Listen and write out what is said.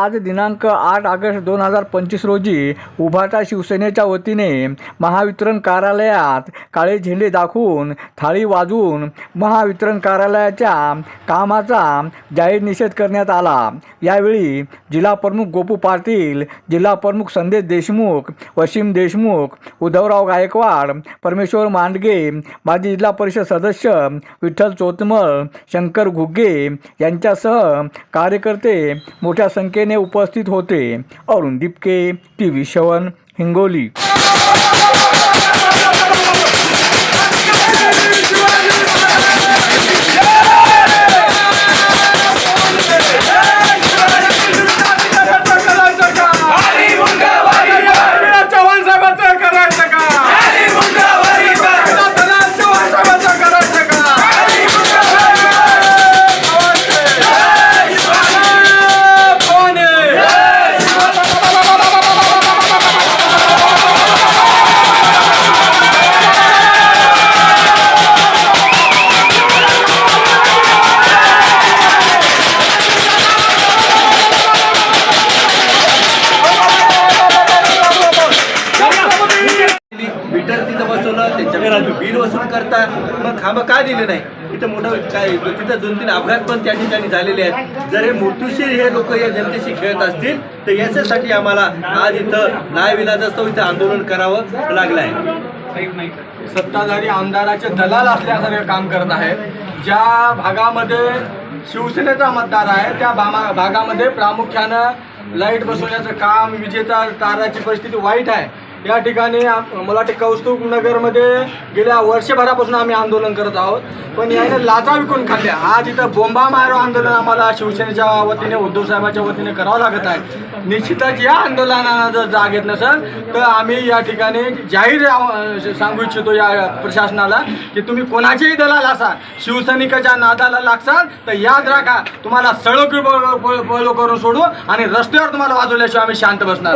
आज दिनांक आठ ऑगस्ट दोन हजार पंचवीस रोजी उभाटा शिवसेनेच्या वतीने महावितरण कार्यालयात काळे झेंडे दाखवून थाळी वाजवून महावितरण कार्यालयाच्या कामाचा जाहीर निषेध करण्यात आला. यावेळी जिल्हा प्रमुख गोपू पाटील जिल्हा प्रमुख संदेश देशमुख वसीम देशमुख उद्धवराव गायकवाड परमेश्वर मांडगे माजी जिल्हा परिषद सदस्य विठ्ठल चोतमळ शंकर घुगे यांच्यासह कार्यकर्ते मोठ्या संख्येने उपस्थित होते. अरुण दिपके टी व्ही शवन हिंगोली. बिल वसूल करता मग खांबा का दिले नाही? तिथं मोठं काय तिथं दोन तीन अपघात पण त्या ठिकाणी झालेले आहेत. जर हे मृत्यूशी हे लोक या जनतेशी खेळत असतील तर याच्यासाठी आम्हाला आज इथं नायविलाजास्तव इथं आंदोलन करावं लागलं आहे. सत्ताधारी आमदाराचे दलाल असल्यासारखे काम करत आहेत. ज्या भागामध्ये शिवसेनेचा मतदार आहे त्या भामा भागामध्ये प्रामुख्यानं लाइट बसवण्याचं काम विजेचा ताराची परिस्थिती वाईट आहे. या ठिकाणी आम- मला कौस्तुभ नगरमध्ये गेल्या वर्षभरापासून आम्ही आंदोलन करत आहोत. पण याने लाचा विकून खाल्ल्या. आज इथं बोंबा मारो आंदोलन आम्हाला शिवसेनेच्या वतीने उद्धव साहेबांच्या वतीने करावं लागत आहे. निश्चितच या आंदोलनाला जर जाग येत नसेल तर आम्ही या ठिकाणी जाहीर सांगू इच्छितो या प्रशासनाला की तुम्ही कोणाचेही दलाल असाल शिवसैनिकाच्या नादाला लागसाल तर याद राखा तुम्हाला सळो की करून सोडू आणि रस्त्यावर तुम्हाला वाजवल्याशिवाय आम्ही शांत बसणार.